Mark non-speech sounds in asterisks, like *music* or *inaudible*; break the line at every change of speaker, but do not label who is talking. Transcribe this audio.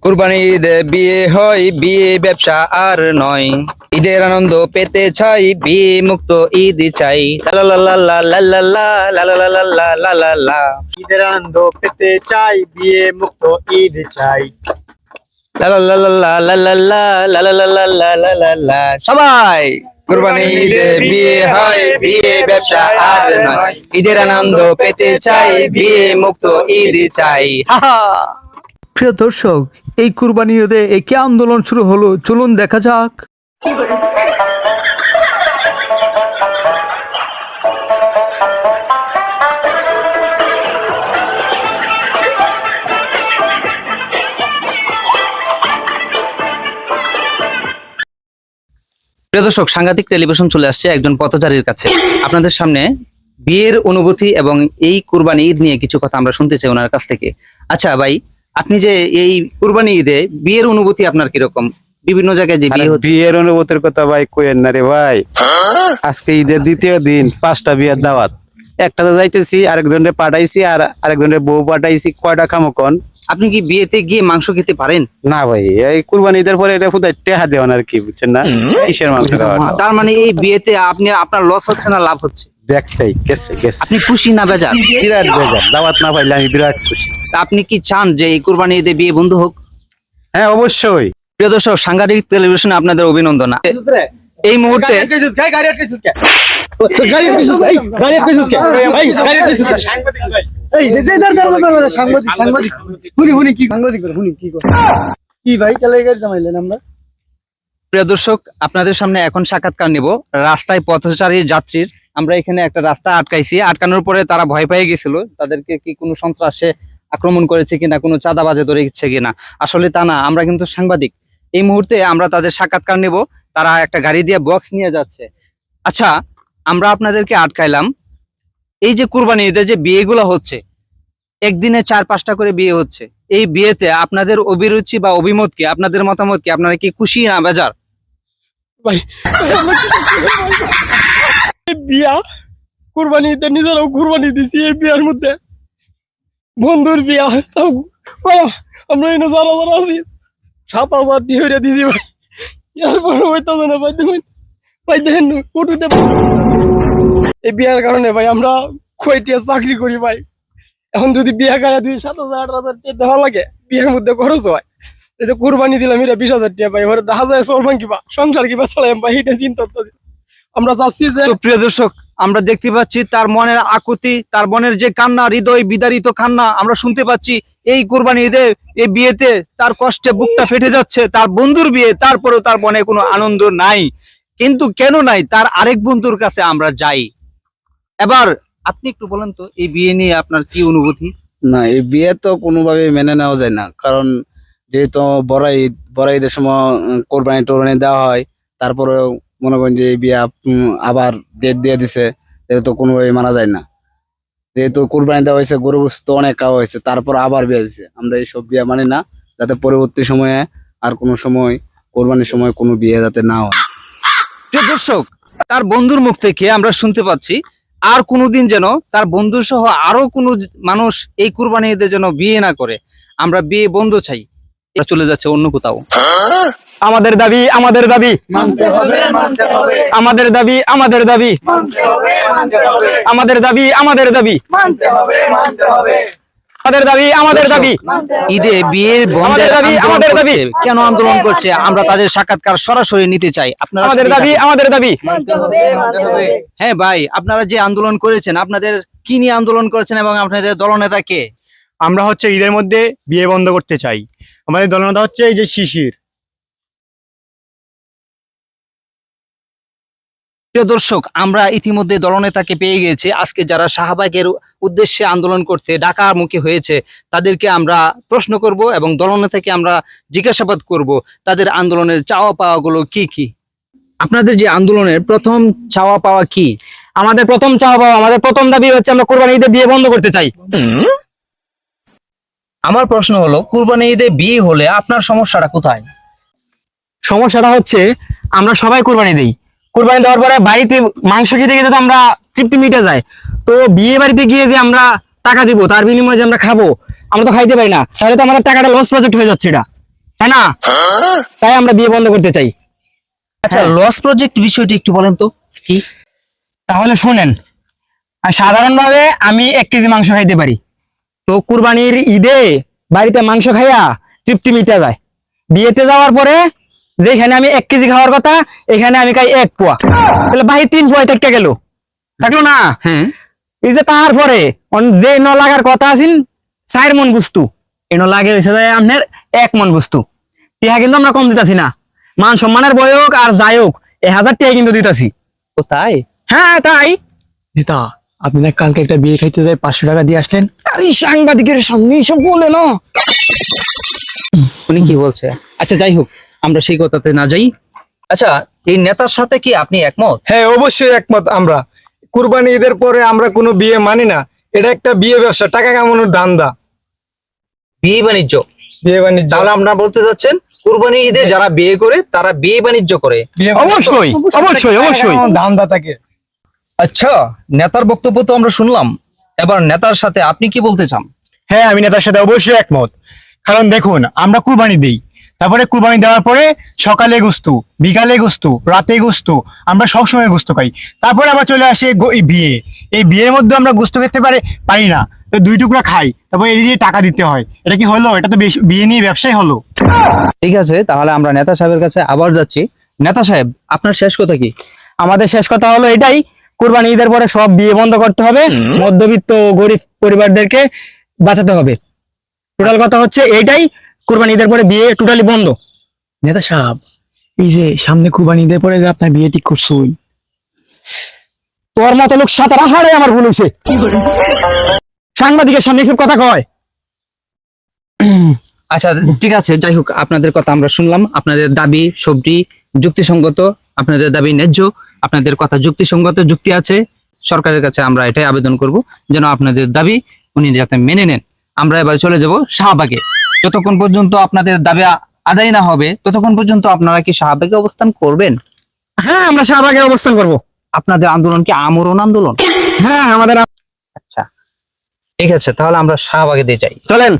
কুরবানি ঈদ বিয়ে হয় বিয়ে ব্যবসা আর নয়। ঈদের আনন্দ পেতে চাই বিয়ে মুক্ত ঈদ চাই।
ঈদের আনন্দ পেতে চাই বিয়ে মুক্ত ঈদ চাই।
সবাই কুরবানি ঈদ বিয়ে হয় বিয়ে ব্যবসা আর নয়। ঈদের আনন্দ পেতে চাই বিয়ে মুক্ত ঈদ চাই। হা।
প্রিয় দর্শক, এই কুরবানি ঈদে একে আন্দোলন শুরু হলো? চলুন দেখা যাক।
প্রিয় দর্শক, সাংঘাতিক টেলিভিশন চলে আসছে একজন পথচারীর কাছে। আপনাদের সামনে বিয়ের অনুভূতি এবং এই কুরবানি ঈদ নিয়ে কিছু কথা আমরা শুনতে চাই ওনার কাছ থেকে। আচ্ছা ভাই আপনি যে এই কুরবানি ঈদে বিয়ের অনুভূতি আপনার কীরকম? বিভিন্ন জায়গায় যে বিয়ে হচ্ছে।
বিয়ের অনুভূতির কথা ভাই কইেন না রে ভাই। আজকে ঈদের দ্বিতীয় দিন পাঁচটা বিয়ের দাওয়াত। একটাতে যাইতেছি আরেকজনের পাঠাইছি আর আরেকজনের বউ পাঠাইছি কয়টা খামো কন
আপনি কি বিয়েতে গিয়ে মাংস খেতে পারেন?
না ভাই এই কুরবানি ঈদের পরে এটা ফুদাই টেহা দেওয়ান আর কি বুঝছেন না? কিসের মাংস খাওয়া
তার মানে এই বিয়েতে আপনি আপনার লস হচ্ছে না লাভ হচ্ছে?
দেখটাই গেছে গেছে।
আপনি খুশি না বেজার?
বিরাট বেজার দাওয়াত না পাইলে আমি বিরাট খুশি।
আপনি কি চান যে এই কুরবানি ঈদে বিয়ে বন্ধ হোক?
হ্যাঁ অবশ্যই।
প্রিয় দর্শক সাংঘাতিক টেলিভিশনে আপনাদের অভিনন্দন। এই মুহূর্তে
এই যে যে দাঁড় দাঁড় দাঁড় দাঁড়, সাংবাদিক সাংবাদিক। হুনি হুনি কি সাংবাদিক করে, হুনি কি করে? কি ভাই কেলাই গাড়ি জামাইলেন আমরা?
প্রিয় দর্শক আপনাদের সামনে এখন সাক্ষাৎকার নেব। রাস্তায় পথচারী যাত্রীর আমরা এখানে একটা রাস্তা আটকাইছি। আটকানোর পরে তারা ভয় পেয়ে গেছিল, তাদেরকে কি কোনো সন্ত্রাসে আক্রমণ করেছে কিনা, কোনো চাঁদাবাজে ধরে গেছে কিনা? আসলে তা না, আমরা কিন্তু সাংবাদিক। এই মুহূর্তে আমরা তাদের সাক্ষাৎকার নেব, তারা একটা গাড়ি দিয়ে বক্স নিয়ে যাচ্ছে। আচ্ছা আমরা আপনাদেরকে আটকাইলাম। এই যে কুরবানি ঈদের যে বিয়েগুলো হচ্ছে, একদিনে চার পাঁচটা করে বিয়ে হচ্ছে। এই বিয়েতে আপনাদের অভিরুচি বা অভিমত কি আপনাদের মতামত কি আপনারা কি খুশি না বেজার?
বিয়া কুরবানি ঈদের নিজেরাও কুরবানি দিছি এই বিয়ার মধ্যে। বন্ধুর বিয়া, তাও আমরা এনে যারা যারা আছি, সাত হাজার টিহরে দিছি ভাই। ইয়ার না ভাই এই বিয়ার কারণে ভাই, আমরা চাকরি করি ভাই। এখন যদি বিয়া গায়ে দুই সাত হাজার, আট হাজার টাকা দেওয়া লাগে, বিয়ের মধ্যে খরচ হয়। এই কুরবানি দিলাম এটা বিশ হাজার টাকা ভাই ওরা দেখা যায়, চলবান কিবা, সংসার কিবা চালাম ভাই এটা চিন্তা। আমরা চাচ্ছি যে
তো প্রিয় দর্শক আমরা দেখতে পাচ্ছি তার মনের আকুতি তার মনের যে কান্না হৃদয় বিদারিত কান্না আমরা শুনতে পাচ্ছি এই কোরবানি ঈদে এই বিয়েতে তার কষ্টে বুকটা ফেটে যাচ্ছে তার বন্ধুর বিয়ে তারপরেও তার মনে কোনো আনন্দ নাই। কিন্তু কেন নাই? তার আরেক বন্ধুর কাছে আমরা যাই। এবার আপনি একটু বলেন তো এই বিয়ে নিয়ে আপনার কি অনুভূতি?
না এই বিয়ে তো কোনোভাবে মেনে নেওয়া যায় না। কারণ যেহেতু বড় ঈদ বড় ঈদের সময় কোরবানি টোরবানি দেওয়া হয় তারপরে মনে করেন যে এই বিয়ে আবার ডেট দিয়ে দিছে এটা তো কোনোভাবে মানা যায় না। যেহেতু কোরবানি দেওয়া হয়েছে গরু তো অনেক খাওয়া হয়েছে তারপর আবার বিয়ে দিছে। আমরা এই সব বিয়ে মানি না যাতে পরবর্তী সময়ে আর কোনো সময় কোরবানির সময় কোনো বিয়ে যাতে না হয়।
প্রিয় দর্শক তার বন্ধুর মুখ থেকে আমরা শুনতে পাচ্ছি আর কোনোদিন যেন তার বন্ধু সহ আরও কোনো মানুষ এই কুরবানি ঈদের যেন বিয়ে না করে। আমরা বিয়ে বন্ধ চাই চলে যাচ্ছে অন্য কোথাও।
আমাদের দাবি আমাদের দাবি। আমাদের দাবি আমাদের দাবি। আমাদের দাবি আমাদের দাবি। আমাদের দাবি আমাদের দাবি।
ঈদে বিয়ে বন্ধের
আমাদের দাবি, আমাদের দাবি।
কেন আন্দোলন করছে? আমরা তাদের সাক্ষাৎকার সরাসরি নিতে চাই। আপনারা
আমাদের দাবি আমাদের দাবি।
হ্যাঁ ভাই আপনারা যে আন্দোলন করেছেন আপনাদের কি নিয়ে আন্দোলন করেছেন এবং আপনাদের দলনেতা কে?
আমরা হচ্ছে ঈদের মধ্যে বিয়ে বন্ধ করতে চাই। আমাদের দলনেতা হচ্ছে এই যে শিশির।
প্রিয় দর্শক আমরা ইতিমধ্যে দলনেতাকে পেয়ে গেছি আজকে যারা শাহবাগের উদ্দেশ্যে আন্দোলন করতে ঢাকার মুখে হয়েছে তাদেরকে আমরা প্রশ্ন করব এবং দলনেতাকে আমরা জিজ্ঞাসাবাদ করব তাদের আন্দোলনের চাওয়া পাওয়াগুলো কি কি? আপনাদের যে আন্দোলনের প্রথম চাওয়া পাওয়া কি?
আমাদের প্রথম চাওয়া পাওয়া আমাদের প্রথম দাবি হচ্ছে আমরা কোরবানি ঈদে বিয়ে বন্ধ করতে চাই।
আমার প্রশ্ন হলো কুরবানি ঈদে বিয়ে হলে আপনার সমস্যাটা কোথায়?
সমস্যাটা হচ্ছে আমরা সবাই কোরবানি দেই। কোরবানি দেওয়ার পরে বাড়িতে মাংস খেতে খেতে তো আমরা তৃপ্তি মিটে যায়। তো বিয়ে বাড়িতে গিয়ে যে আমরা টাকা দিব তার বিনিময়ে যে আমরা খাব আমরা তো খাইতে পারি না। তাহলে তো আমাদের টাকাটা লস প্রজেক্ট হয়ে যাচ্ছে এটা। তাই না? তাই আমরা বিয়ে বন্ধ করতে চাই।
আচ্ছা লস প্রজেক্ট বিষয়টি একটু বলেন তো। কি?
তাহলে শুনেন আর সাধারণভাবে আমি এক কেজি মাংস খাইতে পারি। তো কুরবানির ঈদে বাড়িতে মাংস খাইয়া তৃপ্তি মিটে যায়। বিয়েতে যাওয়ার পরে যেখানে আমি এক কেজি খাওয়ার কথা এখানে আমি খাই এক পোয়া। তাহলে ভাই তিন পোয়া থেকে গেল। থাকল না? এই যে তারপরে যে ন লাগার কথা আছেন চার মন বস্তু। এন লাগে হয়েছে যে আপনার এক মন বস্তু। টিহা কিন্তু আমরা কম দিতাছি না। মান সম্মানের বয় হোক আর যাই হোক এ হাজার টিহা কিন্তু দিতাছি।
তো তাই?
হ্যাঁ তাই।
নেতা আপনি না কালকে একটা বিয়ে খাইতে যাই পাঁচশো টাকা দিয়ে আসলেন?
আরে সাংবাদিকের সামনে এসব বলে না।
উনি কি বলছে? আচ্ছা যাই হোক। আমরা সেই কথাতে না যাই। আচ্ছা এই নেতার সাথে কি আপনি একমত?
হ্যাঁ অবশ্যই একমত আমরা। কুরবানি ঈদের পরে আমরা কোনো বিয়ে মানি না। এটা একটা বিয়ে ব্যবসা টাকা কামানোর দান্দা
বিয়ে বাণিজ্য।
বিয়ে বাণিজ্য।
তাহলে আপনারা বলতে যাচ্ছেন কুরবানি ঈদে যারা বিয়ে করে তারা বিয়ে বাণিজ্য করে।
অবশ্যই অবশ্যই অবশ্যই।
ধান্দা থাকে।
আচ্ছা নেতার বক্তব্য তো আমরা শুনলাম। এবার নেতার সাথে আপনি কি বলতে চান?
হ্যাঁ আমি নেতার সাথে অবশ্যই একমত। কারণ দেখুন আমরা কুরবানি দিই। তারপরে কুরবানি দেওয়ার পরে সকালে গুস্তু বিকালে গুস্তু রাতে গুস্তু আমরা সবসময় গুস্তু খাই। তারপরে আবার চলে আসে গো- বিয়ে। এই বিয়ের মধ্যে আমরা গুস্তু খেতে পারে পারি না। তো দুই টুকরা খাই। তারপর এই দিয়ে টাকা দিতে হয়। এটা কি হলো? এটা তো বেশ- বিয়ে নিয়ে ব্যবসায় হলো।
ঠিক আছে তাহলে আমরা নেতা সাহেবের কাছে আবার যাচ্ছি। নেতা সাহেব আপনার শেষ কথা কি?
আমাদের শেষ কথা হলো এটাই। কুরবানি ঈদের পরে সব বিয়ে বন্ধ করতে হবে। মধ্যবিত্ত গরিব পরিবারদেরকে বাঁচাতে হবে। টোটাল কথা হচ্ছে এইটাই। কুরবানি ঈদের পরে বিয়ে টোটালি বন্ধ।
নেতা সাহেব এই যে সামনে কুরবানি ঈদের পরে যে আপনার বিয়ে ঠিক করছুন
তোর মতো লোক সাঁতার হারে আমার ভুল হয়েছে সাংবাদিকের সামনে এসব কথা কয়। *clears throat*
আচ্ছা ঠিক আছে যাই হোক আপনাদের কথা আমরা শুনলাম। আপনাদের দাবি সবটি যুক্তিসঙ্গত আপনাদের দাবি ন্যায্য আপনাদের কথা যুক্তিসঙ্গত যুক্তি আছে। সরকারের কাছে আমরা এটাই আবেদন করব যেন আপনাদের দাবি উনি যাতে মেনে নেন। আমরা এবার চলে যাব শাহবাগে। যতক্ষণ পর্যন্ত আপনাদের দাবি আদায় না হবে ততক্ষণ পর্যন্ত আপনারা কি শাহবাগে অবস্থান করবেন?
হ্যাঁ আমরা শাহবাগে অবস্থান করব।
আপনাদের আন্দোলন কি আমরণ আন্দোলন?
হ্যাঁ আমাদের
আচ্ছা ঠিক আছে তাহলে আমরা শাহবাগে দিয়ে যাই।
চলেন।